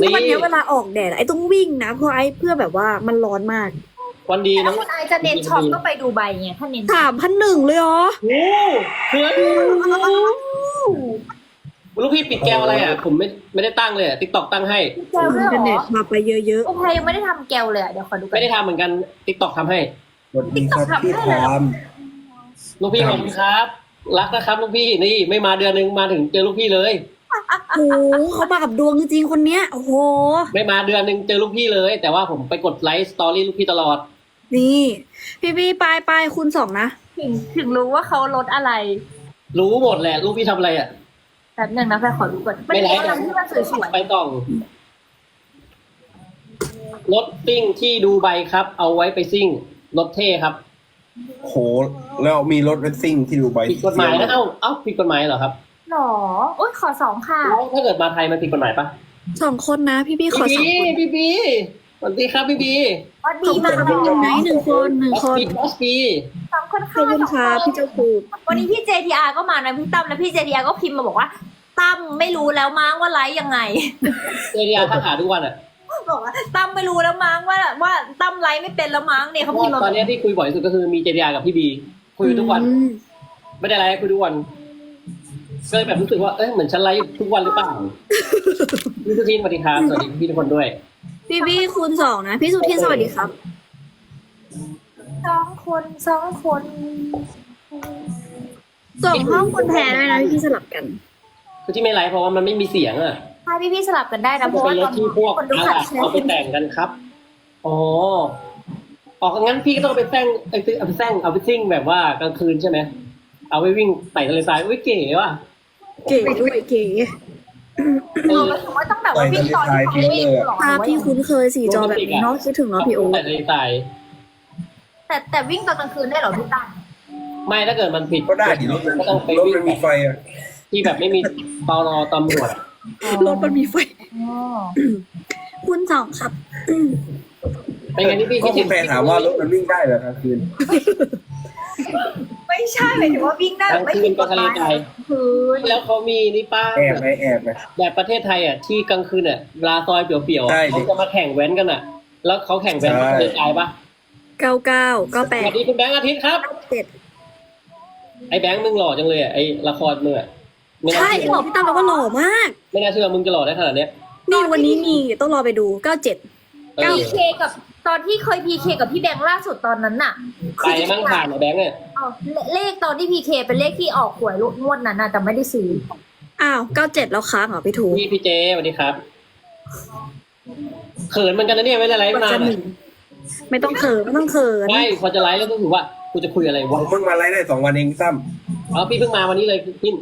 นี่วันเนี้ยเวลาออกแดดไอ้ต้องวิ่งนะเพราะไอ้เพื่อแบบว่ามันร้อนมากวันดีน้ถ้าองคุณไอจะเน้นช็อปก็ไปดูใบไงถ้าเน้นสามพันหนึ่งเลยเหรอโอ้เพื่อนลูกพี่ปิดแก้วอะไรอะ ผมไม่ไม่ได้ตั้งเลยติ๊กตอกตั้งให้ แก้วด้วยอินเทอร์เหรเน็อตมาไปเยอะโอเคยังไม่ได้ทำแก้วเลยอะเดี๋ยวขอดูกัไม่น ได้ทำเหมือนกันติ๊กตอกทำให้สวัสดีครับพี่ทามลูกพี่ขอบคุณครับ รักนะครับลูกพี่นี่ไม่มาเดือนหนึงมาถึงเจอลูกพี่เลยๆ โอ้โหเขามากับดวงจริงๆคนเนี้ยโอ้โห ไม่มาเดือนหนึงเจอลูกพี่เลย แต่ว่าผมไปกดไลค์สตอรี่ลูกพี่ตลอด นี่ พี่พี่ปลายปลายคุณสองนะ ถึงถึงรู้ว่าเขาลดอะไร รู้หมดแหละ ลูกพี่ทำอะไรอะ แบบหนึ่งนะแฟนขอดูก่อนมันไม่มีไลค์อะไรที่มันสวยไปกล่องรถซิ่งที่ดูใบครับ เอาไว้ไปซิ่งรถเท่ครับโห แล้วมีรถเรซซิ่งที่ดูไบผิดกฎหมายนะเอ้าเอ้าผิดกฎหมายเหรอครับๆ หรอโอ้ยขอสองค่ะ แล้วถ้าเกิดมาไทยมันผิดกฎหมายปะสองคนนะ พี่พี่ขอพี่สองบีคนพี่บีสวัสดีครับพี่บีวัดขดีอบมาคุกณพี่หนึ่งไหนหนึ่งคนหนึ่งบอสคนบีบอสบีสองคนขอบค่ะคุณค่ะพี่เจ้าคูวันนี้พี่ JTR ก็มานะพี่ตั้มแล้วพี่ JTR ก็พิมพ์มาบอกว่าตั้มไม่รู้แล้วมั้งว่าไลฟ์ยังไง เจดีอาทักหาทุกวันอะบอกว่าตั้มไม่รู้แล้วมั้งว่าว่าตั้มไลฟ์ไม่เป็นแล้วมั้งเนี่ยเขาพิมพ์มาตอนนี้ที่คุยบ่อยที่สุดก็คือมีเจดีอากับพี่บีคุยทุกวัน อืมไม่ได้ไลฟ์คุยทุกวัน ก็เลยแบบรู้สึกว่าเอ้ยเหมือนฉันไลฟ์ทุกวันหรือเปล่าพี่สุทินสวัสดีครับสวัสดีพี่ทุกคนด้วย พี่พี่คูณสองนะ พี่สุทินสวัสดีครับ สองคนสองคนส่งห้องคุณแพรด้วยนะพี่พี่สลับกัน คือที่ไม่ไลฟ์เพราะว่ามันไม่มีเสียงอะใช่พี่พี่ๆสลับกันได้นะเพมันราะเป็ว่านตอนรถที่พวกคนดูอาขัดล่ะแชร์เอาไปแต่งกันครับ อ๋อออกงั้นพี่ก็ต้องไปแต่งไอ้ซื้อเอาไปแต่งเอาไปซิ่งแบบว่ากลางคืนใช่ไหม เอาไปวิ่งไต่ทะเลทรายอุ้ยเก๋ว่ะเก๋ด้วยเก๋เออหมายถึงว่าต้องแบบว่าวิ่งตอนที่เขาวิ่งหรอภาพที่คุ้นเคยสีจอแบบนี้เนาะคิดถึงเนาะพี่โอ๊ไต่ตทะเลทรายแต่แต่วิ่งตอนกลางคืนได้เหรอพี่ตั้มไม่ถ้าเกิดมันผิดก็ได้ดิรถมันก็ต้องไปรถวิ่งมันมีไฟอะที่แบบไม่มีปอนอตำรวจอะรถมันมีไฟอ๋อคุณสองครับเป็นไงที่พี่ก็คิดคุณแฟนถามว่ารถมันวิ่งได้เหรอกลางคืน ไม่ใช่หมายถึงว่าวิ่งได้กลางไม่คืผินดกก็ฎทะหเลมายทรายคืนแล้วเขามีนี่ป้าแอบไหมแอบไหมแบบประเทศไทยอะที่กลางคืนอะเวลาซอยเปลี่ยวๆใช่อะดิเขาจะมาแข่งแว้นกันอะ แล้วเขาแข่งแว้นใช่ทะเลทรายปะเก้าเก้าเก้าแปสดวัสดีคุณแบงค์อาทิตย์ครับเจ็ดไอ้แบงค์มึงหล่อจังเลยอะไอ้ละครมึงอะไม่น่าใช่เชื่บออกพี่ตั้มแล้วว่าหล่อมาก ไม่น่าเชื่อมึงจะหล่อได้ขนาดเนี้ยนี่วันนี้มีต้องรอไปดูเก้าเจ็ดเออพีเคกับ ตอนที่เคยพีเคกับพี่แบงค์ล่าสุดตอนนั้นน่ะไปมั่งผ่านไอ้แบงค์เนี่ยเอาเลขตอนที่พีเคเป็นเลขที่ออกหวยงวดนั้นน่ะแต่ไม่ได้ซื้ออ้าวเก้าเจ็ดแล้วค้างเหรอพี่ทูพี่พี่เจสวัสดีครับเขินเหมือนกันนะเนี่ยไม่ได้ไลฟ์มันนานจะหอะนึ่งไม่ต้องเขินไม่ต้องเขิน ไม่พอจะไลฟ์แล้วก็ถือว่ากูจะคุยอะไรผวะมเพิ่งมาไล่ได้สองวันเองซ้อ๋อพี่เพิ่งมาวันนี้เลยพี่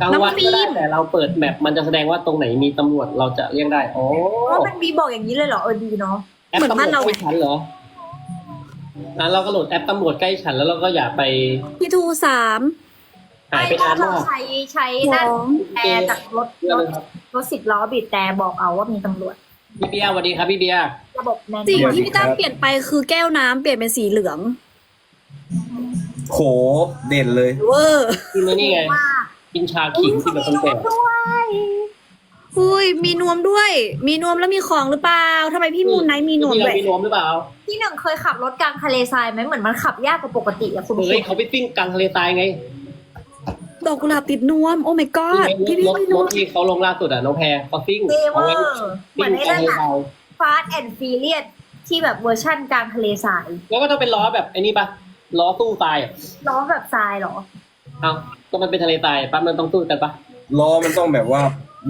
กลางวันก็ได้แต่เราเปิดแมปมันจะแสดงว่าตรงไหนมีตำรวจเราจะเรียกได้อ๋อเพราะมันมีบอกอย่างนี้เลยเหรอเออดีเนาะแอปตำรวจใกล้ฉันเหรออะเราก็โหลดแอปตำรวจใกล้ฉันแล้วเราก็อย่าไปพี่ทูสามหายไปไม่นานเรามากใช้ใช้สด้านองแต่จากรถเรื่รองถนึงครับรถสิบล้อบีบแต่บอกเอาว่ามีตำรวจพี่เบียร์สวัสดีครับพี่เบียร์ระบบแน่นสิ่งที่พี่ตั้มเปลี่ยนไปคือแก้วน้ำเปลี่ยนเป็นสีเหลืองำโหเด่นเลย เวอร์กินนี่ไงว่า กินชาขิงที่แบบคนแก่ด้วยอุ้ยมีนวมด้วย มีนวมแล้วมีของหรือเปล่าทำไมพี่มูนไนท์มีนวมที่ด้เราวยมีนวมหรือเปล่าพี่หนึ่งเคยขับรถกลางทะเลทรายไหมเหมือนมันขับยากกว่าปกติอะคุณเฮ้ยเขาไปปิ้งกลางทะเลทรายไงดอกกุหลาบติดนวม โอ้ my god พี่พี่รถมีนรวถมที่เขาลงล่าสุดอะน้องแพรเขาปิ้งเอเวเอาอไว้ร์เหมืปิ้อนงไอ้กลางนั่นทะเลอะทรายฟาสแอนด์ฟีเลียที่แบบเวอร์ชั่นกลางทะเลทรายแล้วก็ต้องเป็นล้อแบบไอ้นี่ปะล้อตู้ทรายอะล้อแบบทรายเหรอเอ้า ก็มันเป็นทะเลทรายปั๊บมันต้องตู้กันปะล้อมันต้องแบบว่า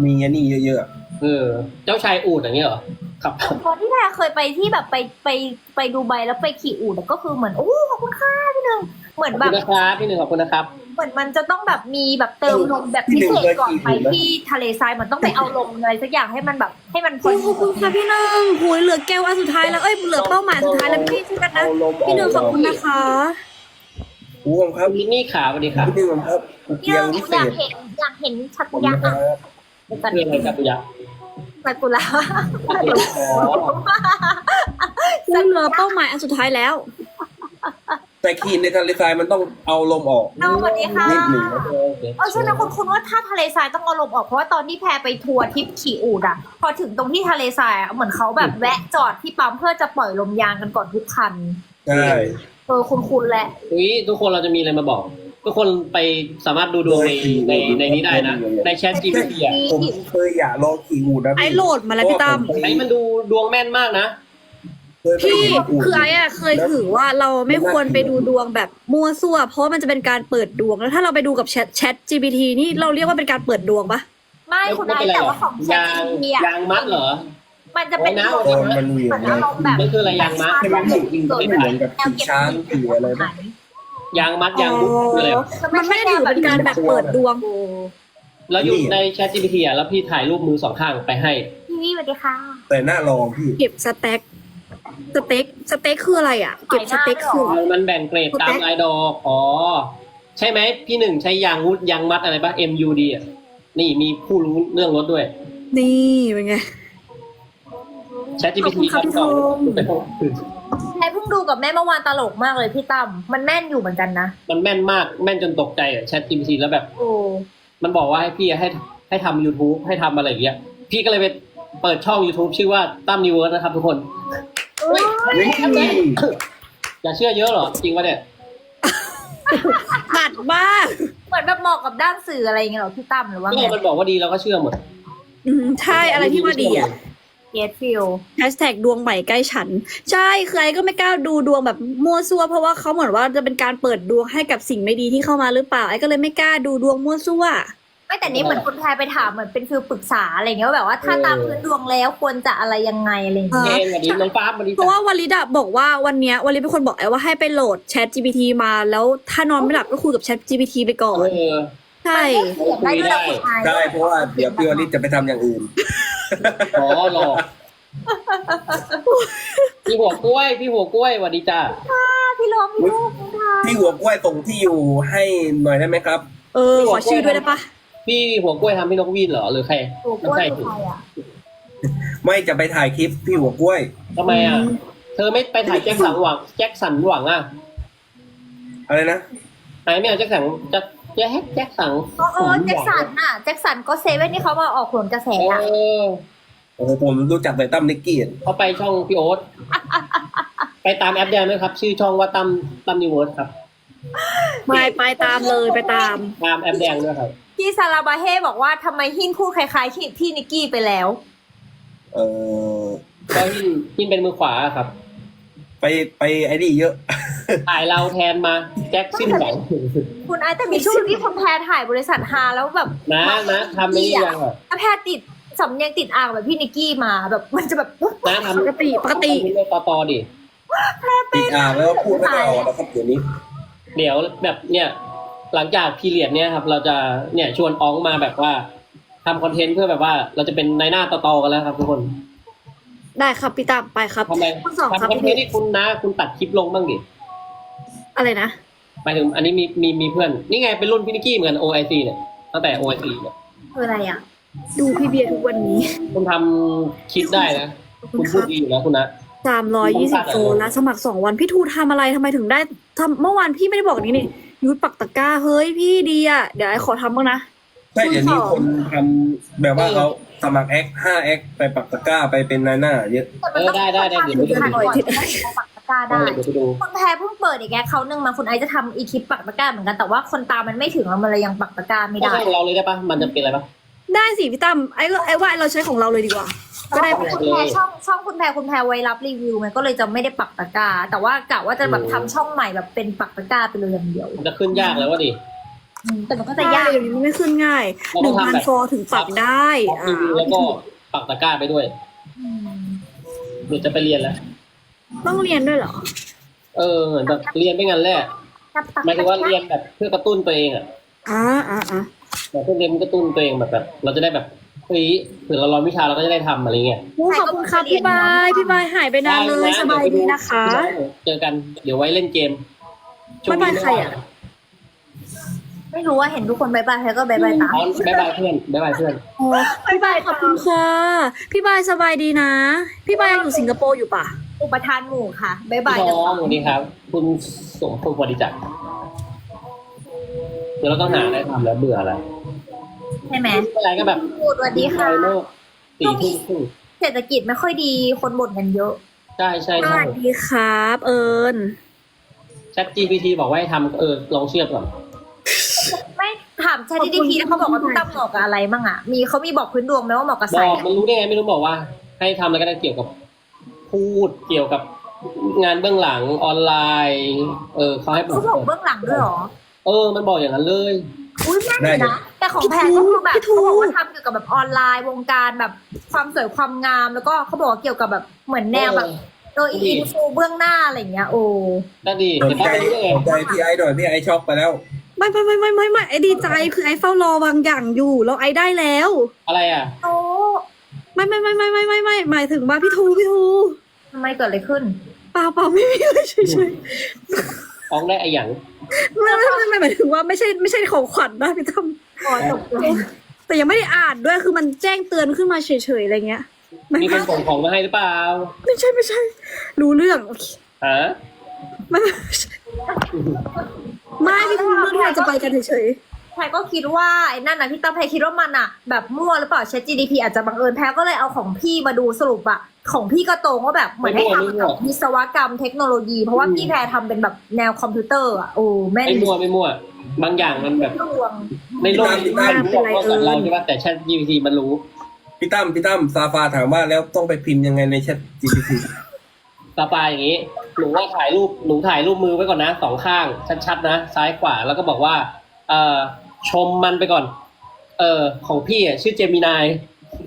มีอันนี้เยอะๆอะเออ เจ้าชายอูดอย่างเงี้ยเหรอขับตอนที่แพรเคยไปที่แบบไปไปไปดูใบแล้วไปขี่อูดอะก็คือเหมือนโอ้ขอบคุณค่ะพี่หนึ่งเหมือนขอบแบคุบณนะครับพี่หนึ่งขอบคุณนะครับ เหมือนมันจะต้องแบบมีแบบเติมลมแบบพิเศษก่อนไปที่ทะเลทรายมันต้องไปเอาลมอะไรสักอย่างให้มันแบบให้มันพโอ้อขอบคุณค่ะพี่หนึ่งโหยเหลือแก้วอันสุดท้ายแล้วเอ้ยเหลือเป้าหมายสุดท้ายแล้วพี่ช่วยกันนะ เอาลมพี่หนึ่งขอบคุณนะคะ อู้ผมครับมินนี่ขาสวัสดีครับพี่ผมครับเกียงวิเศอยากษเห็นอยากเห็นชัดผมยะนะครับกันเรื่องอะไรกับตุยะซากุระอ๋อโอ้ยเหลือเป้าหมายอันสุดท้ายแล้ว แต่ขีดในทะเลทรายมันต้องเอาลมออกเอาสวัสดีค่ะนิดหนึ่งโอเคเออใช่ไหมคุณคุณว่าถ้าทะเลทรายต้องเอาลมออกเพราะว่าตอนที่แพรไปทัวร์ทริปขี่อูดอะพอถึงตรงที่ทะเลทรายอะเหมือนเขาแบบแวะจอดที่ปั๊มเพื่อจะปล่อยลมยางกันก่อนทุกคัน ใช่ เออคุณคุณแหละ อุ้ยทุกคนเราจะมีอะไรมาบอก ทุกคนไปสามารถดูดวงในในในนี้ได้นะ ในแชท GPT อะผมเคยอยากลองขี่อูดนะไอโหลดมาแล้วพี่ตั้ม ไอ้มันดูดวงแม่นมากนะเคยไปพี่ขี่อูฐคือไอ้อะเคยถือว่าเราไม่ควรไปดูดวงแบบมั่วซั่ว เพราะว่ามันจะเป็นการเปิดดวงแล้วถ้าเราไปดูกับแชทแชท GPT นี่เราเรียกว่าเป็นการเปิดดวงปะไม่คุณนายแต่ว่าของแชทยางจีพีอะยางมัดเหรอ มันจะเป็นโอ้ยนะลมเออมันเหวี่ยเหงมือนนะอารมณ์แบบมันคืออะไรยางมัดใช่ไหมพี่ไม่เหมือนกับขี่ช้างขี่อะไรนะยางมัดยางมุดคืออะไรมันไม่ได้ถือเป็นการแบบเปิดดวงแล้วอยู่ในแชท GPT อะแล้วพี่ถ่ายรูปมือสองข้างไปให้พี่วิสวัสดีค่ะ แต่หน้าลองพี่เก็บสเต็กสเต็กสเต็กคืออะไรอะเก็บสเต็กคืออะไรมันแบ่งเกรดตามลายดอกอ๋อใช่ไหมพี่หนึ่งใช้ยางมุดยางมัดอะไรปะ MUD อะนี่มีผู้รู้เรื่องรถด้วย นี่เป็นไง แชท GPT ขอบคุณครับพี่โฟมแพรเพิ่งดูกับแม่เมื่อวานตลกมากเลยพี่ตั้มมันแม่นอยู่เหมือนกันนะมันแม่นมากแม่นจนตกใจอะแชท GPT แล้วแบบ โอ้มันบอกว่าให้พี่ให้ให้ทำ YouTube ให้ทำอะไรอย่างเงี้ย พี่ก็เลยไปเปิดช่อง YouTube ชื่อว่าตั้มนิวเวิร์สนะครับทุกคน เอ้ยนี่อย่าเชื่อเยอะเหรอ จริงปะเนี่ย ขัดมากเหมือนแบบเหมาะกับด้านสื่ออะไรอย่างเงี้ยเหรอพี่ตั้มหรือว่าก็ไงมันบอกว่าดีเราก็เชื่อหมดอืมใช่อะไรที่ว่าดีอะ เกสฟิลแฮชแท็กดวงใหม่ใกล้ฉัน ใช่คือไอ้ก็ไม่กล้าดูดวงแบบมั่วซั่วเพราะว่าเขาเหมือนว่าจะเป็นการเปิดดวงให้กับสิ่งไม่ดีที่เข้ามาหรือเปล่าไอ้ก็เลยไม่กล้าดูดวงมั่วซั่วไม่แต่นี้เหมือนคุณแพรไปถามเหมือนเป็นฟิลปรึกษาอะไรเงี้ยว่าแบบว่าถ้าตามพื้นดวงแล้วควรจะอะไรยังไงอะไรอย่างเงี้ยเอเองวันนี้น้องฟ้าวันนี้เพราะว่าวลิดอะบอกว่าวันเนี้ยวลิดเป็นคนบอกไอ้ว่าให้ไปโหลด Chat GPT มาแล้วถ้านอนไม่หลับก็คุยกับ Chat GPT ไปก่อนเออใช่เขียนได้ด้วยนะคุณนายใช่เพราะว่าเดี๋ยวพี่วริศจะไปทำอย่างอื่น อ๋อหลอก พี่หัวกล้วย พี่หัวกล้วยสวัสดีจ้าพี่ลมพี่ลูกคุณนายพี่หัวกล้วยส่งที่อยู่ให้หน่อยได้ไหมครับ เออขอชื่อด้วยได้ปะพี่หัวกล้วยทำพี่นกวีนเหรอหรือใครโอ้กไม่ล้วยใช่คือใครอะไม่จะไปถ่ายคลิปพี่หัวกล้วยทำไมอะ เธอไม่ไปถ่ายแจ็คสันหวัง แจ็คสันหวังอะ อะไรนะไหนไม่เอาแจ็คสันแจ็คแจ็คแจ็คสันก็เออแจ็คสันน่ะแจ็คสันก็เซเว่นที่เขามาออกผลกระแสเออะอโอ้โหผมรู้จักแต่ตั้มนิกกี้เขาไปช่องพี่โอ๊ตไปตามแอปแดงด้วยครับ ชื่อช่องว่าตั้มตั้มนิวเวิร์สครับไม่ไปตามเลยไปตามตามแอปแดงด้วยครับพี่ซาลาบาเฮ่บอกว่าทำไมหินคู่คล้ายๆที่พี่นิกกี้ไปแล้ว เออก็หินหินเป็นมือขวาครับ ไปไปไอ้นี่เยอะ ถ่ายเราแทนมาแจ็คสิ้นหวังคุณไอซ์แต่มีช่วงที่คุณแพรถ่ายบริษัทฮาแล้วแบบนะนะทำไม่ได้ยังอะถ้าแพรติดสำเนียงติดอ่างแบบพี่นิกกี้มาแบบมันจะแบบนะทำปกติปกติทำให้ต่อต่อดิติดอ่างแล้วพูดไม่ได้ออกนะครับเดี๋ยวนี้ เดี๋ยวแบบเนี่ย หลังจากพีเรียดเนี่ยครับ เราจะเนี่ยชวนอ้องมาแบบว่าทำคอนเทนต์เพื่อแบบว่า เราจะเป็นในหน้าต่อต่อกันแล้วครับทุกคนได้ครับพี่ตามไปครับทำไมคุณสองครับทำคอนเทนต์ที่คุณนะ คุณตัดคลิปลงบ้างดิ อะไรนะหมายถึงอันนี้มีมีมีเพื่อน นี่ไงเป็นรุ่นพี่นิกกี้เหมือน OIC เนี่ยตั้งแต่ OIC เนี่ยคืออะไรอะ ดูพี่เบียร์ทุกวันนี้คุณทำคลิปได้นะขอบคุคุณณคพูดรับดีอยู่แล้วคุณนะสามร้อยยี่สิบโซนแล้วสมัครสองวันพี่ทูทำอะไรทำไมถึงได้ทำเมื่อวานพี่ไม่ได้บอกนี้นี่ยุดปักตะกร้าเฮ้ยพี่ดีอะเดี๋ยวไอ้ขอทำบ้างนะใช่เดี๋ยวนี้คนทำแบบว่าเขาสมัครแอคห้าแอคไปปักตะกร้าไปเป็นนายหน้าเยอะเออได้ได้ได้เดี๋ยวไปดูถ่ายก่อนจะได้ปักตะ กร้าได้ เดี๋ยวไปดูคุณแพรเพิ่งเปิดอีกแกเขาหนึ่งมาคุณไอซ์จะทำอีคลิปปักตะกร้าเหมือนกันแต่ว่าคนตามมันไม่ถึงแล้วมันเลยยังปักตะกร้าไม่ไม่ได้ใช่ของเราเลยได้ปะมันจะเป็นอะไรปะ ได้สิพี่ตั้มไอ้ก็ไอ้ว่าเราใช้ของเราเลยดีกว่า ก็ได้แต่ว่าคุณแพรช่องช่องคุณแพรคุณแพรไว้รับรีวิวมันก็เลยจะไม่ได้ปักตะกร้าแต่ว่ากะว่าจะแบบทำช่องใหม่แบบเป็นปักตะกร้าไปเลยอย่างเดียวมันจะขึ้นยากแล้ววะดิ อืมแต่มันก็จะแต่ยายากกอย่างนี้มันไม่ขึ้นง่ายเราหต้นึ่องงพันทำแบบฟอร์ถึงปรับได้ออกรีวิวแล้วก็ปักตะกร้าไปด้วยอืมเดี๋ยวจะไปเรียนแล้ว ต้องเรียนด้วยเหรอ เออเหมือนแบบเรียนไม่งั้นแหละจะปักหมายถึงว่าเรียนแบบเพื่อกระตุ้นตัวเองอะอ่าอ่าอ่าแบบเพื่อเรียนกระตุ้นตัวเองแบบแบบ เราจะได้แบบเฮ้ยเผื่อเราร้อนวิชาเราก็จะได้ทำอะไรเงี้ยโอ้ขอบคุณครับพี่บายพี่บายหายไปนานเลยสบายดีนะคะ เจอกันเดี๋ยวไว้เล่นเกมช่วงบ๊ายนี้บายใครอะไม่รู้ว่าเห็นทุกคนบายบายแพรก็บายบายตามอ๋อบายบายเพื่อนบายบายเพื่อนโอ้พี่บายขอบคุณค่ะพี่บายสบายดีนะ พี่บายยังอยู่สิงคโปร์อยู่ปะ อุปทานหมู่ค่ะบ๊ายบายพี่กันทอต่งอสวัสดีครับ คุณสมพงศ์บริจาคเดี๋ยวเราต้องหาอะไรทำแล้วเบื่ออะไรใช่ไหมอะไรก็แบบพูดสวัสดีค่ะไโลกสี่ทุ่มครึ่งเศรษฐกิจไม่ค่อยดีคนบ่นกันเยอะ ใช่ใช่สใช่วัสดีครับ เอิญแชท GPT บอกว่าให้ทำเออลองเชื่อก่อนไม่ถาม ChatGPT แล้วเขาบอกว่าพี่ตั้มเหมาะกับอะไรมั่งอะมีเขามีบอกพื้นดวงไหมว่าเหมาะกับบสาอยกมันรู้ได้ไงไม่รู้บอกว่า ให้ทำอะไรก็ได้เกี่ยวกับ พูดเกี่ยวกับงานเบื้องหลังออนไลน์ เออเขาให้ผมเขาบอกเบื้องหลังด้วยเหรอ เออ มันบอกอย่างนั้นเลย อุ้ยแม่นอยู่นะ แต่ของแพรก็คือแบบเขาบอกว่าทำเกี่ยวกับแบบออนไลน์วงการแบบความสวยความงามแล้วก็เขาบอกว่าเกี่ยวกับแบบเหมือนแนวแบบโดยอินฟูเบื้องหน้าอะไรอย่างเงี้ยโอ้ก็ดีสนแต่ใจถ้าไม่รู้ได้ไงสนใจพี่ไอ้หน่อยพี่ไอ้ช็อกไปแล้วไม่ไม่ไม่ไม่ไม่ไม่ไอดีใจคือไอเฝ้ารอบางอย่างอยู่แล้วไอได้แล้ว อะไรอะโอ้ไม่ไม่ไม่ไม่ไม่ไม่ไม่หมายถึงว่าพี่ทูพี่ทู ทำไมเกิดอะไรขึ้นเปล่าเปล่าไม่มีเลยเฉยเฉยฟ้องได้ไอหยังๆไม่ไม่ไม่ไม่หมายถึงว่าไม่ใช่ไม่ใช่ของขวัญนะพี่ทอ๋อตกใจำแต่ยังไม่ได้อ่านด้วยคือมันแจ้งเตือนขึ้นมาเฉยๆอะไรเงี้ยไม่มีคนส่งของมาให้หรือเปล่า ไม่ใช่ไม่ใช่ รู้เรื่องโอเคฮะไม่ไม่ไม่ใช่ไม่พี่ทูเรื่องที่เราจะไปกันเฉยแพรก็คิดว่าไอ้นั่นนะพี่ตั้มแพรคิดว่ามันอะแบบมั่วหรือเปล่า ChatGPT อาจจะบังเอิญแพรก็เลยเอาของพี่มาดูสรุปอะ ของพี่ก็ตรงว่าแบบเหมือนให้ทำกับวิศวกรรมเทคโนโลยี เพราะว่าพี่แพรทำเป็นแบบแนวคอมพิวเตอร์อะโอ้แม่นไม่มั่วไม่มั่ว บางอย่างมันแบบดวง ในโลกนี้มันรู้บอกว่ากับเราใช่ปะแต่ Chat GPT มันรู้พี่ตั้มพี่ตั้มซาฟาถามว่าแล้วต้องไปพิมพ์ยังไงในแชท GPT สปายอย่างนี้ หนูว่าถ่ายรูปหนูถ่ายรูปมือไว้ก่อนนะสองข้าง ชัดๆนะซ้ายขวาแล้วก็บอกว่า เอ่อชมมันไปก่อน เออของพี่อะชื่อเจมินาย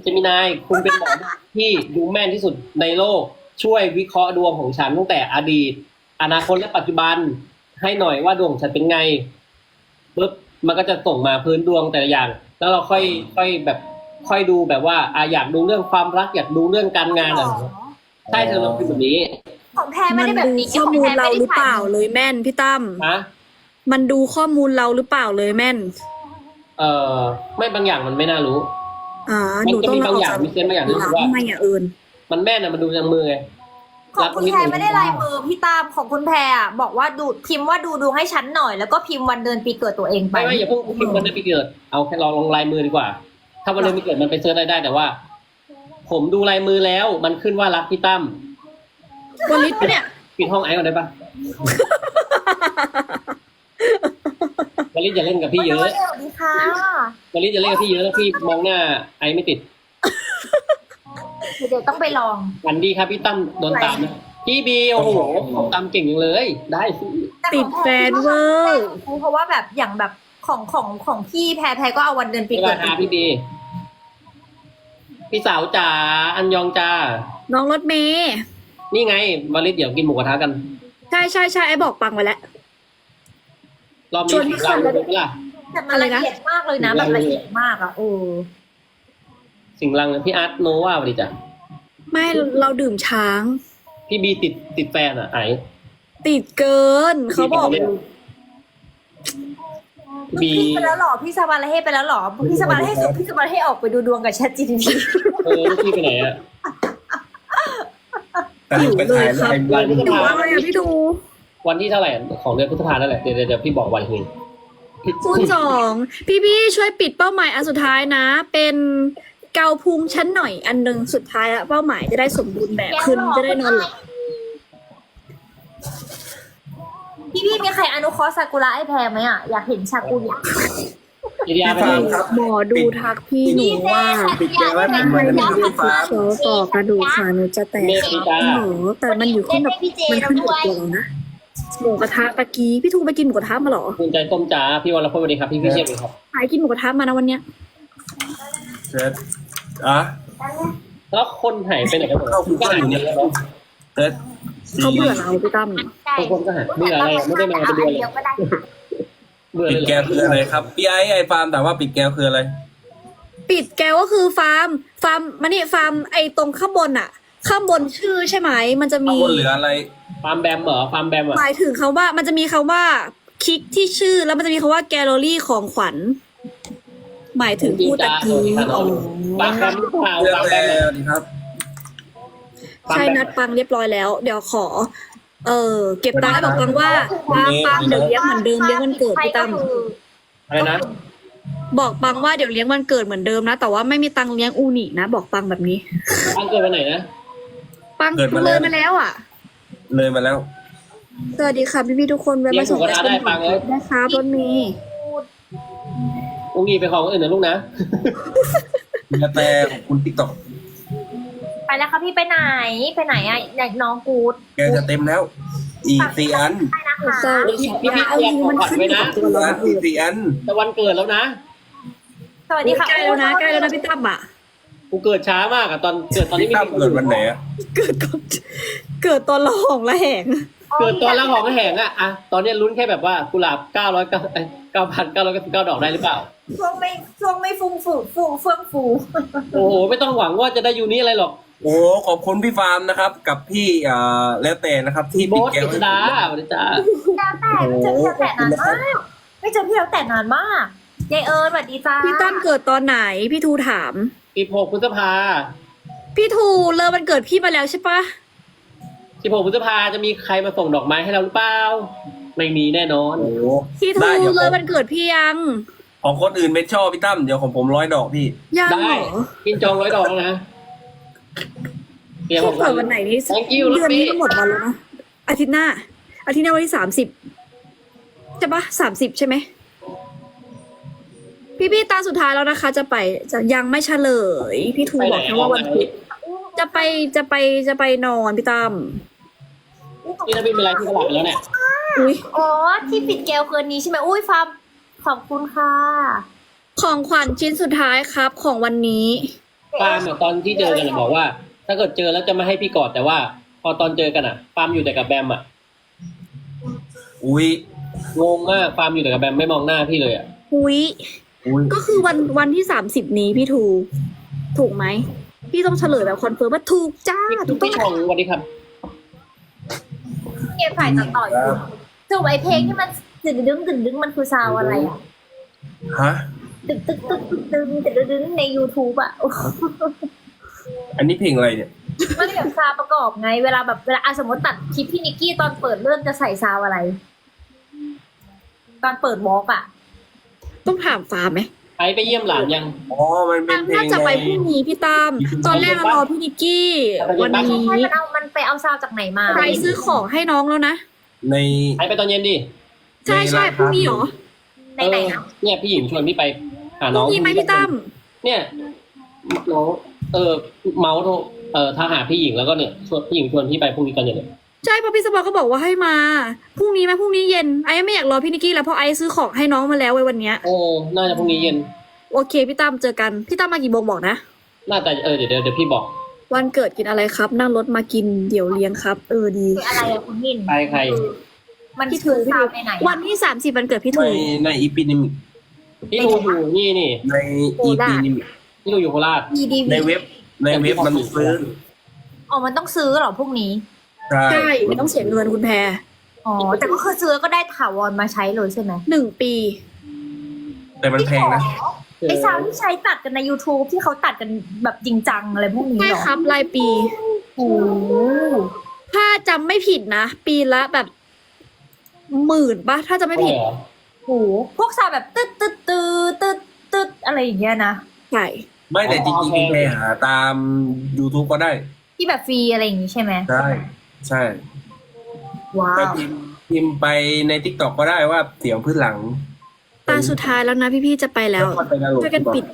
เจมินายคุณเป็นหมอที่ดูแม่นที่สุดในโลก ช่วยวิเคราะห์ดวงของฉันตั้งแต่อดีต อนาคตและปัจจุบันให้หน่อยว่าดวงของฉันเป็นไงปุ๊บมันก็จะส่งมาพื้นดวงแต่ละอย่าง แล้วเราค่อยค่อยแบบค่อยดูแบบว่าอะอยากดูเรื่องความรักอยากดูเรื่องการงานอะไรอย่างเงี้ยใช่เธอลองพิมพ์แบบนี้ของแพรๆไม่มันได้แบบดูนี้ข้อของมูแพลรเราไม่ได้หรือเปถ่ายล่าเลยแม่นพี่ตั้มฮะมันดูข้อมูลเราหรือเปล่าเลยแม่น เอ่อไม่บางอย่างมันไม่น่ารู้ อ่ามัหนูนก็ต้องมีลบางออย่างมีเซนส์บางอย่างที่รู้สึกว่า ทำไมอะเอิญมันแม่นอะมันดูจากมือไงของคุณแพรไม่ได้ลายมือพี่ตามของคุณแพรอะบอกว่าดูพิมพ์ว่าดูดวงให้ฉันหน่อย แล้วก็พิมพ์วันเดือนปีเกิดตัวเองไป ไม่ไม่อย่าเพิ่งพิมพ์วันเดือนปีเกิด เอาแค่ลองลงลายมือดีกว่า ถ้าวันเดือนปีเกิดมันไปเซิร์ชได้ได้แต่ว่า ผมดูลายมือแล้วมันขึ้นว่ารักพี่ตั้มบริษปะเนี่ย ปิดห้องไอซ์ก่อนได้ปะ วลิศอย่าเล่นกับพี่เยอะสวัสดีค่ะวลิศอย่าเล่นกับพี่เยอะแล้วพี่มองหน้าไอซ์ไม่ติดเดี๋ยวต้องไปลองวันดีครับพี่ตั้มโดนตามนะพี่บีโอ้โหตามเก่งจังเลย ได้สิติดแฟนเวอร์เพราะว่าแบบอย่างแบบของของของพี่แพรแพรก็เอาวันเดือนปีเวเกิลาดหาพี่บีพี่สาวจ๋าอันยองจ้าน้องรถเมย์นี่ไงวลิศเดี๋ยวกินหมูกระทะกัน ใช่ใช่ใช่ไอ้บอกปังไว้แล้ว รอบชนี้วนพี่เราขวัญดูล่ะ แต่มันละเอียดมากเลยนะแบบละเอียดมากอะโอ้สิ่งรังพี่อาร์ตโนว่าวันดีจ้ะไม่เราดื่มช้าง พี่บีติดติดแฟนอะไอติดเกิน เขาบอก พี่บี พี่ไปแล้วเหรอพี่สบาระเฮไปแล้วเหรอพี่สบาระเฮสุดพี่สบาระเฮออกไปดูดวงกับ Chat GPT เออลูกพี่ไปไหนอะ แต่หนูไปถ่ายลายลายมืออยู่อะไรอะพี่ดู วันที่เท่าไหร่ของเดือนพฤษภานั่นแหละเดี๋ยวเดี๋ยวเดี๋ยวพี่บอกวันอีกทีพี่คูณสองพี่พี่ช่วยปิดเป้าหมายอันสุดท้ายนะ เป็นเกาพุงชั้นหน่อยอันหนึ่งสุดท้ายละเป้าหมายจะได้สมบูรณ์แบบขึ้นจะได้นอนหลับพี่พี่มีใครอนุเคราะห์ซากุระไอแพรไหมอะ อยากเห็นชากุระอิริยาไปพี่ไหนฟาร์มครับหมอดูทักพี่หนูว่าปิดแกไว้ทำไมไม่ได้ฟาร์มโชว์ต่อกระดูกขาหนูจะแตกเมฆปีจ้าหนูแต่มันอยู่ขึ้นแบบมันขึ้นกับตัวเรานะ หมูกระทะตะกี้พี่ทูไปกินหมูกระทะมาเหรอคุณใจต้มจ้าพี่วรพจน์สวัสดีครับพี่พี่เชียบเลยครับหายกินหมูกระทะมานะวันเนี้ยเสร็จอะแล้วคนหายไปไหนกันหมดเข้าคุกก็ก็หาอยยู่ไปเนี่ยแล้วเสร็จเขาเบื่อเราพี่ตั้มบางคนก็หายเบื่ออะไรไม่ได้มาเป็นเดือนเลยก็ได้เบื่อปิเลดยแก้วคืออะไรครับพี่ไอ้ไอ้ฟาร์มถามว่าปิดแก้วคืออะไร ปิดแกวก็คือฟาร์ม ฟาร์มมันนี่ฟาร์มไอ้ตรงข้างบนอะ ข้างบนชื่อใช่ไหม มันจะข้างมีบนเหลืออะไรฟาร์มแบมเหรอฟาร์มแบมอะหมายถึงคำว่า มันจะมีคำว่าคลิกที่ชื่อแล้วมันจะมีคำว่าแกลเลอรี่ของขวัญ หมายถึงผู้ตะกี้ฟาร์มแบมหรือเปล่าเรื่องฟาร์มแรแบมกดีครับปังใช่แบบนัดปังเรียบร้อยแล้ว เดี๋ยวขอ เออเก็บตังค์ให้บอกปังว่าปังปังเดี๋ยวเลี้ยงเหมือนเดิมเลี้ยงวันเกิดพี่ตั้ม อะไรนะ บอกปังว่าเดี๋ยวเลี้ยงวันเกิดเหมือนเดิมนะ แต่ว่าไม่มีตังค์เลี้ยงอูนินะ บอกปังแบบนี้ ปังเกิดวันไหนนะ ปังเกิดมาเลแล้วยมาแล้วอะ เลยมาแล้ว สวัสดีค่ะพี่พี่ๆทุกคนแวะมาส่งเลี้ยงหมูกระทะได้ปังเลย นะครับรถเมย์อุ้งอีไปของคนอื่นนะลูกนะกระแตของคุณติ๊กต็อกไปแล้วค่ะพี่ไปไหนไปไหนอะไหนน้องกูดแกจะเต็มแล้ว อีกสี่อันไปนะคะใช่พี่พี่พี่เอาจริงมันขึ้นอยู่กับตัวสี่เราอันอีกสี่อันแต่วันเกิดแล้วนะ สวัสดีค่ะใกล้แล้วนะใกล้แล้วนะพี่ตั้มอะ กูเกิดช้ามากอะตอนเกิดตอนนี้พี่มีตั้มเกิดวันไหนอะเกิดก่อนเกิดตอนละหองละแหง เกิดตอนละหองแหงอะอะตอนนี้ลุ้นแค่แบบว่ากุหลาบเก้าร้อยเก้าเก้าพันเก้าร้อยเก้าสิบเก้าดอกได้หรือเปล่า ช่วงไม่ช่วงไม่ฟุ้งฟูฟูเฟื่องฟูโอ้โห ไม่ต้องหวังว่าจะได้ยูนี้อะไรหรอกโอ้ขอบคุณพี่ฟาร์มนะครับ กับพี่อ่าแล้วแต่นะครับ ที่โบปิดสแก้กิวษดาสวัสดีจ้าแล้วแต่ไม่เจอพี่แล้วแต่นานมากไม่เจอพี่แล้วแต่นานมากยายเอิญสวัสดีจ้าพี่ตั้มเกิดตอนไหน พี่ทูถาม สิบหกพฤษภาพี่ทูเลยวันเกิดพี่มาแล้วใช่ปะสิบหกพฤษภาจะมีใครมาส่งดอกไม้ให้เราหรือเปล่า ไม่มีแน่นอน โอ้พี่ทูได้เดี๋ยวเลยผมวันเกิดพี่ยังของคนอื่นไม่ชอบพี่ตั้มเดี๋ยวของผมร้อยดอกพี่ ยังได้เหรอกินจองร้อยดอกแล้วนะเตรียมขพี่องเกิดวันไหนนี่ Thank you เดือนนี้ลูกพี่ก็หมดวันแล้วนะอาทิตย์หน้าอาทิตย์หน้าวันที่สามสิบใช่ปะสามสิบใช่ไหม พี่พี่ๆตาสุดท้ายแล้วนะคะ จะไปจะยังไม่เฉลย พี่ทูไปไหนบอกแค่ว่าวันพุธจะไปจะไปจะไปนอนพี่ตั้มพี่นบินเป็นไรที่ตลาดไปแล้วเนี่ยอุ้ยอ๋อที่ปิดแก้วคืนนี้ใช่ไหมอุ้ยฟาร์มขอบคุณค่ะ ของขวัญชิ้นสุดท้ายครับของวันนี้ปาล์มอะตอนที่เจอกันอะบอกว่า ถ้าเกิดเจอแล้วจะไม่ให้พี่กอดแต่ว่า พอตอนเจอกันอะปาล์มอยู่แต่กับแบมอะอุ้ยงงมากปาล์มอยู่แต่กับแบมไม่มองหน้าพี่เลยอะอุ้ยอุ้ย ก็คือวันวันที่สามสิบนี้พี่ทู ถูกไหม พี่ต้องเฉลยแบบคอนเฟิร์มว่าถูกจ้าถูกต้องชงสวัสดีครับ เกมฝ่ายตัดต่อยจูบไอเพลงที่มันดึงดึงดึงดึงมันคือซาวอะไรอะฮะ ตึกตึกดึกดึกดึงตึดึงดึงในยูทูบอะ อันนี้เพลงอะไรเนี่ย มันแบบซาประกอบไง เวลาแบบเวลาอะสมมติตัดคลิปพี่นิกกี้ตอนเปิดเรื่องจะใส่ซาวอะไร ตอนเปิดวอล์กอะ ต้องถามฟ้าไหมไปไปเยี่ยมหลานยัง อ๋อ มันเป็นเพลน่างจะไปพรุ่งนี้พี่ตามตอนแรกเรารอพี่นิกกี้ วันนี้ใช่มันเอามันไปเอาซาวจากไหนมาใครซื้อของให้น้องแล้วนะ ใน ไปไปตอนเย็นดิใช่ใช่ในร้านพรุ่งนี้เหรอในไหนนะเนี่ยพี่หญิงชวนพี่ไปหาพน้รุ่องงนี้ไหมพี่ตั้มเนี่ยน้องเออเมาส์โทรเออถ้าหาพี่หญิงแล้วก็เนี่ยชวนพี่หญิงชวนพี่ไปพรุ่งนี้ตอนเย็นเลย ใช่เพราะพี่สปอร์ก็บอกว่าให้มาพรุ่งนี้ไหมพรุ่งนี้เย็นไอ้ไม่อยากรอพี่นิกกี้แล้วเพราะไอ้ซื้อของให้น้องมาแล้วไว้วันเนี้ยโอ้น่าจะพรุ่งนี้เย็น โอเคพี่ตั้มเจอกันพี่ตั้มมากี่โมงบอกนะน่าจะเออเดี๋ยวเดี๋ยวเดี๋ยวพี่บอก วันเกิดกินอะไรครับ นั่งรถมากินเดี๋ยวเลี้ยงครับ เออดีคืออะไรอะคุณมินใครใคร มันพี่คืถูอพี่ซาถูวในไหนวันที่สามสิบวันเกิดพี่ในถูในอีพีนิมิกพี่ดูอยู่นี่นี่ในอีพีนิมิกพี่ดูอยู่โคราช มีดีในวีเว็บในเว็บมันซื้ออ๋อมันต้องซื้อเหรอพวกนี้ ใช่ใช่ไม่ต้องเสียเงินคุณแพรอ๋อ แต่ก็คือซื้อแล้วก็ได้ถาวรมาใช้เลยใช่ไหมหนึ่งปี แต่มันแพงนะ ไอซาวที่ใช้ตัดกันใน YouTube ที่เขาตัดกันแบบจริงจังอะไรพวกนี้ใช่เหรอครับรายปี โอ้โหถ้าจำไม่ผิดนะ ปีละแบบหมื่นปะถ้าจะไม่ผิดเหรอโอ้โหพวกซาวแบบตึ๊ดตึ๊ดตึ๊ดตึ๊ดตึ๊ดอะไรอย่างเงี้ยนะ ใช่ ไม่แต่จริงๆไปหาตาม YouTube ก็ได้ที่แบบฟรีอะไรอย่างงี้ใช่ไหม ใช่ ใช่ว้าก็วพิมพ์พิมพ์ไปใน t ิ k t o k ก็ได้ว่าเสียงพื้นหลังตาสุดท้ายแล้วนะพี่ๆจะไปแล้วก็ไปดาวน์โหลช่วยกันปิด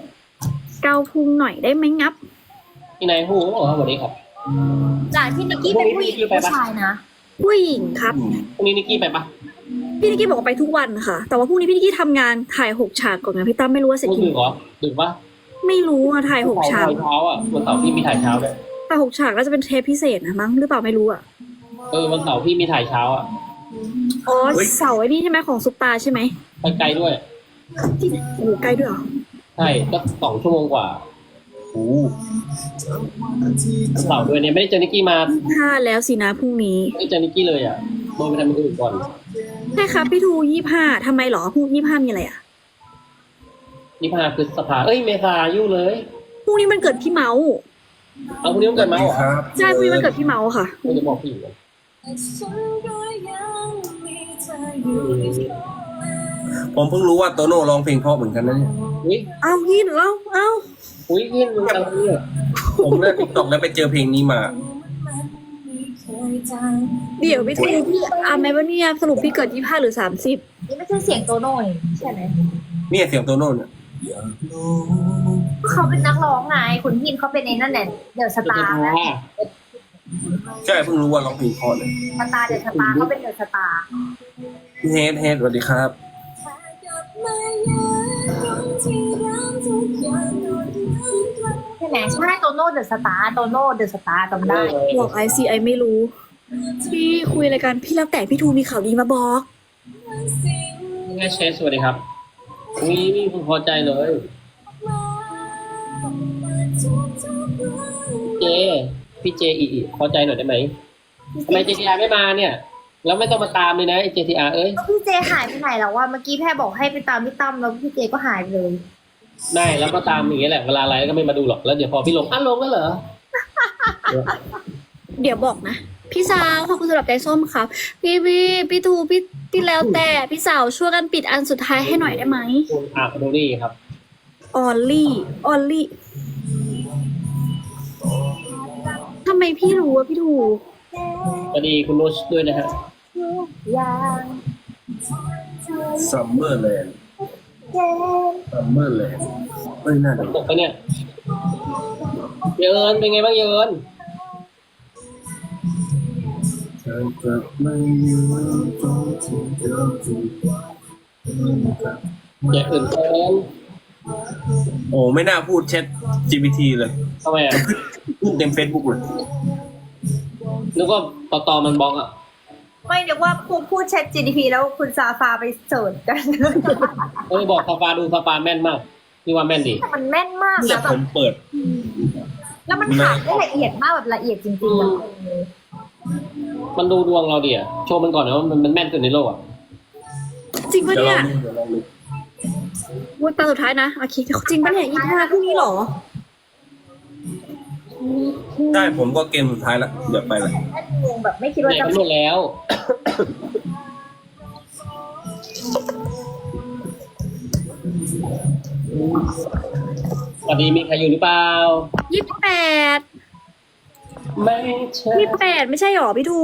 เกาพุงหน่อยได้ไหมงับ พี่นายหูเหรอสวัสดีครับ จากที่นิกกี้เป็นผู้หญิงหรือผู้ชายนะผู้หญิงครับพรุ่งนี้นิกกี้ไปปะพี่นิกกี้บอกว่าไปทุกวันค่ะ แต่ว่าพรุ่งนี้พี่นิกกี้ทำงานถ่ายหกฉากก่อนนะพี่ตั้มไม่รู้ว่าเสร็จพรุ่งกี่ดึโมกเหรงอดึกปะไม่รู้อะถ่ายหกฉากถ่ายเช้าอะวันเสาร์พี่มีถ่ายเช้าด้วยถ่ายหกฉากแล้วจะเป็นเทปพิเศษนะมั้งหรือเปล่าไม่รู้อะ เออวันเสาร์พี่มีถ่ายเช้าอะอ๋อเสาร์ไอ้นี่ใช่ไหมของซุปตาใช่ไหมไปไกลด้วย ที่โอ้โหใกล้ด้วยเหรอใช่ก็สองชั่วโมงกว่าโอ้วันเสาร์ด้วยเนี่ยไม่ได้เจอนิกกี้มาห้าแล้วสินะพรุ่งนี้ไม่ได้เจอนิกกี้เลยอะโดนไปทำอย่างอื่นก่อนใช่ครับพี่ทูยี่ห้าทำไมเหรอพรุ่งยี่ห้ามีอะไรอะนี่พาคือสภาเอ้ยเมษายุ่งเลยพรุ่งนี้มันเกิดพี่เมาส์เอาคนนี้มันเกิดมาเหรอครับใช่พรุ่งนี้มันเกิดพี่เมาส์ค่ะ ไม่จะบอกพี่อยู่ ผมเพิ่งรู้ว่าโตโน่ร้องเพลงเพราะเหมือนกันนะเนี่ยอุ้ยเอายินเอ้าเอ้าอุ้ยยินมึงอะไรเนี่ยผมเล่นติ๊กต็อกแล้วไปเจอเพลงนี้มา เดี๋ยวพี่ทูพี่อ่านไหมว่าเนี่ยสรุปพี่เกิดยี่ห้าหรือสามสิบนี่ไม่ใช่เสียงโตโน่นี่ใช่ไหมเนี่ยเสียงโตโน่เนี่ยเขาเป็นนักร้องไงคุณยินเขาเป็นในนั่นแหละเดอะสจะตาร์ทานะ ใช่เพิ่งรู้ว่าร้องเพลงเพราะเลยสตาร์เดอะสตาร์เขาเป็นเดอะสตาร์พี่เฮดเฮดสวัสดีครับ ใช่ไหมใช่โตโน่เดอะสตาร์โตโน่เดอะสตาร์จำได้บอกไอซีไอไม่รู้ พี่คุยอะไรกันพี่แล้วแต่พี่ทูมีข่าวดีมาบอก ง่ายเชสสวัสดีครับอุ้ยนี่คุณพอใจเลย เจ พี่เจอีอีพอใจหน่อยได้ไหมทำไม JTR ไม่มาเนี่ย แล้วไม่ต้องมาตามเลยนะไอ้ JTR เอ้ยพี่เจหายไปไหนแล้วว่าเมื่อกี้แพรบอกให้ไปตามพี่ตั้มแล้วพี่เจก็หายไปเลย ได้แล้วก็ตามอย่างเงี้ยแหละเวลาไลฟ์ก็ไม่มาดูหรอกแล้วเดี๋ยวพอพี่ลงอะลงแล้วเหรอเดี๋ยวบอกนะ พี่สาวขอบคุณสำหรับใจส้มครับ พี่พี่พี่ทูพี่พี่แล้วแต่พี่สาวช่วยกันปิดอันสุดท้ายให้หน่อยได้ไหมคุณอาโดรี่ครับ ออลลี่ ออลลี่ ไมพี่รู้ว่าพี่ทูสวัสดีคุณนุชด้วยนะฮะอย่างซัมเมอร์แลนด์เจซัมเมอร์แลนด์เฮ้ยน่าฝดูนตกไปเนี่ยเยินเป็นไงบ้างเยินเธอจะไม่ยืนตรงที่เดิมที่อย่าอื่นเกินโอ้ไม่น่าพูดแชท GPT เลยทำไมอะ พูดเต็มเฟซบุ๊กเลยนึกว่าต่อต่อมันบล็อกอะ ไม่นึกว่าพูดพูดแชท GDP แล้วคุณซาฟาไปเสิร์ชกัน เอ้ยบอกสปาดูสปาแม่นมากพี่ว่าแม่นดีแต่มันแม่นมากเนี่นะยแบผบมเปิด แล้วมันถามได้ละเอียดมากแบบละเอียดจริงๆอะมันดูดวงเราดิอะ โชว์มันก่อนนะว่ามันมันแม่นสุดในโลกอะ จริงปะเดี๋ยวเนี่ลยองดูเดี๋ยวลองดูวันตาสุดท้ายนะโอเคจริงปะเนี่ยยี่ห้าพรุ่งนี้เหรอ ใช่ผมก็เกมสุดท้ายแล้วเดี๋ยวไปละงงแบบไม่คิดไหนว่าจะกันหมดแล้ว สวัสดีมีใครอยู่หรือเปล่า ยี่สิบแปดไม่ใช่ยี่สิบแปดไม่ใช่หรอพี่ทู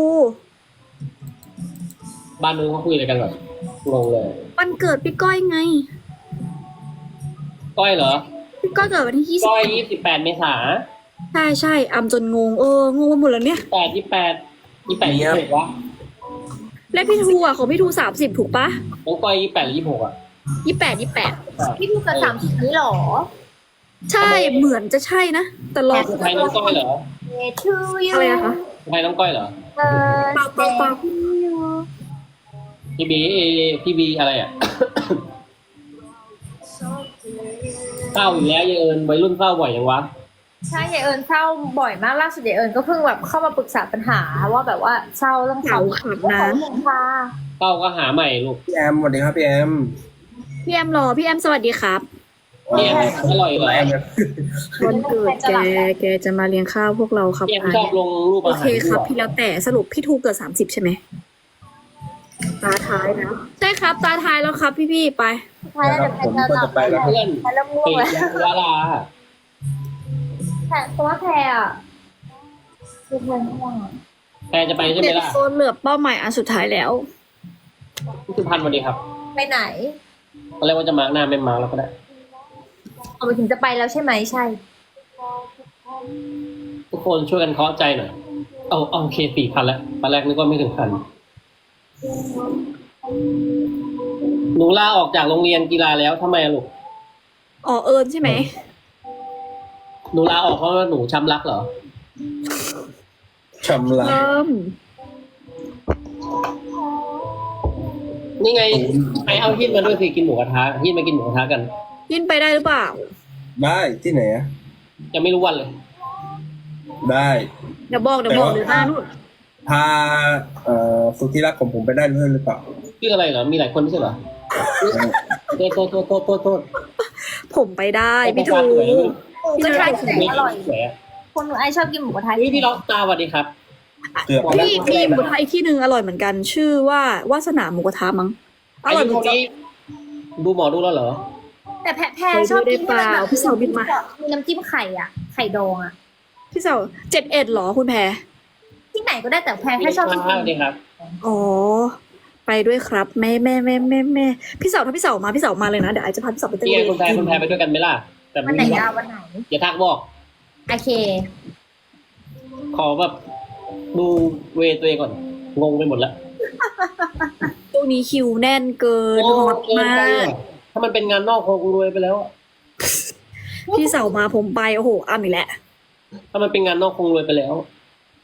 บ้านนู้นเขาคุยอะไรกันแบบงงเลย วันเกิดพี่ก้อยไง ก้อยเหรอ พี่ก้อยเกิดวันที่ยี่สิบก้อยยี่สิบแปดเมษา ใช่ใช่อำจนงงเอองงไปหมดแล้วเนี่ย แปดยี่แปดยี่แปดยี่หกวะและพี่ทูอะของพี่ทูสามสิบถูกปะน้องก้อยยี่แปดหรือยี่หกอะยี่แปดยี่แปดพี่พูดกับสามสิบนี้เหรอ ใช่เหมือนจะใช่นะ แต่ลองใครน้องก้อยเหรอ Day to you อะไรนะคะใครน้องก้อยเหรอเปล่าเปล่าเปล่าพี่บีพี่บีอะไรอะเศร้าอยู่แล้วยายเอิญวัยรุ่นเศร้าบ่อยยังวะ ใช่ยายเอิญเศร้าบ่อยมากล่าสุดยายเอิญก็เพิ่งแบบเข้ามาปรึกษาปัญหาว่าแบบว่าเศร้าเรื่องเหงาขับนะค่ะเศร้าก็หาใหม่ลูกพี่แอมสวัสดีครับพี่แอมพี่แอมรอพี่แอมสวัสดีครับเนี่ยอร่อยเหรอแอมวันเกิดแกแกจะมาเลี้ยงข้าวพวกเราครับพี่แอมอะชอบลงรูปโออาเคหารครับด้วยพี่แล้วแต่สรุปพี่ทูเกิดสามสิบใช่ไหมตาท้ายนะใช่ครับตาท้ายแล้วครับพี่พี่ๆไปใช่แล้วครับเดี๋ยวผมแพรก็จะจะไปแล้วเพื่อนแพรเริ่มง่วไปงแล้วยังวาลา แต่เพราะว่าแพรอะคือแพรง่วงอะแพรจะไปใช่ไหมเด็กล่ะโซนเหลือเป้าหมายอันสุดท้ายแล้ว พี่สุพันธ์สวัสดีครับไปไหนตอนแรกว่าจะมาร์กหน้าไม่มาร์กแล้วก็ได้เอาไปถึงจะไปแล้วใช่ไหมใช่ ทุกคนช่วยกันเคาะใจหน่อยเอาเอาโอเคสี่พันแล้วตอนแรกนึกว่าไม่ถึงพันหนูลาออกจากโรงเรียนกีฬาแล้วทำไมอะลูกอ๋อเอิญใช่ไหม หนูลาออกเพราะว่าหนูช้ำรักเหรอ ชำระเริ่มนี่ไงไปเอาฮิตมาด้วยสิกินหมูกระทะฮิตมากินหมูกระทะกันยินไปได้หรือเปล่า ได้ที่ไหนอะยังไม่รู้วันเลย ได้ เดี๋ยวบอกเดี๋ยวบอกเดี๋ยวหน้านู่นพาเอ่อสุดที่รักของผมไปได้ด้วยหรือเปล่าชื่ออะไรเหรอ มีหลายคนไม่ใช่เหรอโทษโทษโทษโทษโทษโทษผมไปได้พี่ทู สวยนะก็ใช่เสียงไม่อร่อยสวยอะคนหนูไอชอบกินหมูกระทะเฮ้ยพี่ล็อกตาสวัสดีครับเกือบพี่มีหมูกระทะอีกที่หนึ่งอร่อยเหมือนกัน ชื่อว่าวาสนาหมูกระทะมั้งอร่อยเหมือนกันนี้ดูหมอดูแล้วเหรอ แต่แพะแพรชอบกินที่มันแบบพี่สาวบินมามีน้ำจิ้มไข่อะ ไข่ดองอะ พี่สาวเจ็ดเอ็ดหรอคุณแพรที่ไหนก็ได้แต่แพรแค่ชอบกินสวัสดีครับอ๋อไปด้วยครับแม่แม่แม่แม่แม่พี่สาวถ้าพี่สาวมาพี่สาวมาเลยนะเดี๋ยวไอจะพาพี่สาวไปเต้นนี่ไงคุณแพรคุณแพรไปด้วยกันไหมล่ะ แต่วันไหนไม่อะวันไหน อย่าทักบอก โอเค ขอแบบดูเวย์ตัวเองก่อน งงไปหมดแล้วช่วงนี้คิวแน่นเกินฮอตเกินมาไปกอะถ้ามันเป็นงานนอกคงรวยไปแล้วอะพี่สาวมาผมไปโอ้โหอ้ำอีกแล้วถ้ามันเป็นงานนอกคงรวยไปแล้ว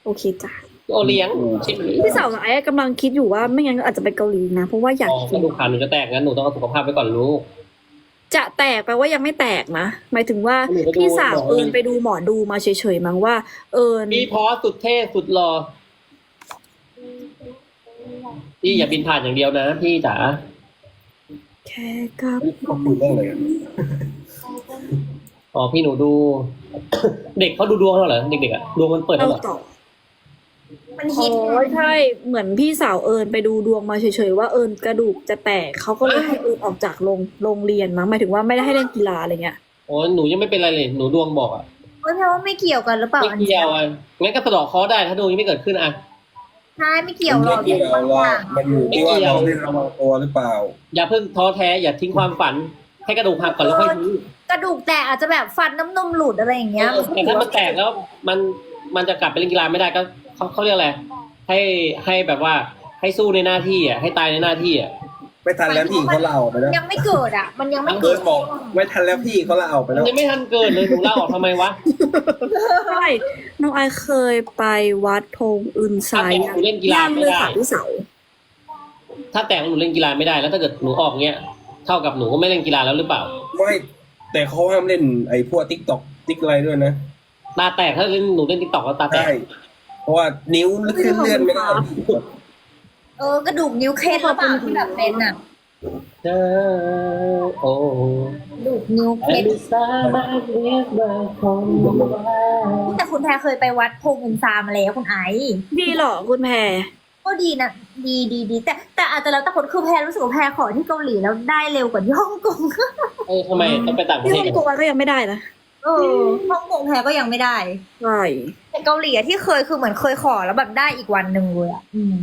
โอเคจ้ะโอเลี้ยงใช่ไหมพี่สาวไอ้กำลังคิดอยู่ว่าไม่งั้นก็อาจจะไปเกาหลีนะ เพราะว่าอยากอ๋อกิถ้านดูขาหนูจะแตกงั้นหนูต้องเอาสุขภาพไว้ก่อนลูก จะแตกแปลว่ายังไม่แตกนะ หมายถึงว่าหนูไปดูพี่สาวหมอเอิญไปดูหมอดูมาเฉยๆมั้งว่า เอิญพี่พอสุดเท่สุดหล่อพี่อย่าบินผ่านอย่างเดียวนะพี่จ๋าแค่กับเขาคุยเรื่องอะไรกันอ๋อพี่หนูดู เด็กเขาดูดวงแล้วเหรอเด็กๆอะดวงมันเปิดแล้เราวเหรอ ต่อมันโอฮิต้ยใช่เหมือนพี่สาวเอิญไปดูดวงมาเฉยๆว่าเอิญกระดูกจะแตกเขาก็เลยให้เอิญออกจากโรงโรงเรียนมั้งหมายถึงว่าไม่ได้ให้เล่นกีฬาอะไรเงี้ยโอ้หนูยังไม่เป็นไรเลยหนูดวงบอกอะเอ้ยแพรว่าไม่เกี่ยวกันหรือเปล่าไม่อันเกี่เนี้ยยวอะงั้นก็สะเดอกคอได้ถ้าดวงยังไม่เกิดขึ้นอะใช่ไม่เกี่ยวหรไม่อกเกี่ยวบางอว่าย่างมันอยู่ที่ว่าเราได้ระวังตัวหรือเปล่า อย่าเพิ่งท้อแท้อย่าทิ้งความฝัน ให้กระดูกหักก่อนแล้วค่อยทิ้งกระดูกแตกอาจจะแบบฟันน้ำนมหลุดอะไรอย่างเงี้ยแต่ถ้ามันแตกแล้วมันมันจะกลับไปเล่นกีฬาไม่ได้ก็ เขาเขาเรียกอะไรให้ให้แบบว่าให้สู้ในหน้าที่อะให้ตายในหน้าที่อะไม่ทันแล้วพี่เขาลาออกไปแล้วยังไม่เกิดอะ มันยังไม่เบิเกิร์ดดบอกไม่ทันแล้วพี่เขาลาออกไปมัแล้นวยังไม่ทันเกิดเลยหนูลาออกทำไมวะใช่น้องไอเคยไปวัดธงอึนไซถ้าแต่งหนูเล่นกีฬายังไม่เลยได้ ค่ะพี่สาวถ้าแต่งหนูเล่นกีฬาไม่ได้แล้วถ้าเกิดหนูออกเงี้ยเท่ากับหนูก็ไม่เล่นกีฬาแล้วหรือเปล่า ไม่ แต่เขาห้ามเล่นไอ้พวกทิกตอกติ๊กอะไรด้วยนะ ตาแตกถ้าเล่นหนูเล่นติ๊กต็อกก็ตาแตใช่ ก เพราะว่านิ้วขึ้นเลื่อนไม่ได้เออกระดูกนิ้วเคล็ดหรือเปล่าที่แบบเป็นอะเออโอ้กระดูกนิ้วเคล็ดไม่สามารถเรียกว่าคนว่าแต่คุณแพรเคยไปวัดพงอินซามาแล้วคุณไอซ์ดีเหรอคุณแพรก็ดีนะดีดีดีแต่แต่อาจจะแล้วแต่คนคือแพรรู้สึกว่าแพรขอที่เกาหลีแล้วได้เร็วกว่าที่ฮ่องกงเออทำไมต้องไปต่างประที่เทศฮ่องกันกงก็ยังไม่ได้นะ เออฮ่องกงแพรก็ยังไม่ได้ ใช่ แต่เกาหลีอะที่เคยคือเหมือนเคยขอแล้วแบบได้อีกวันหนึ่งเลยอะอืม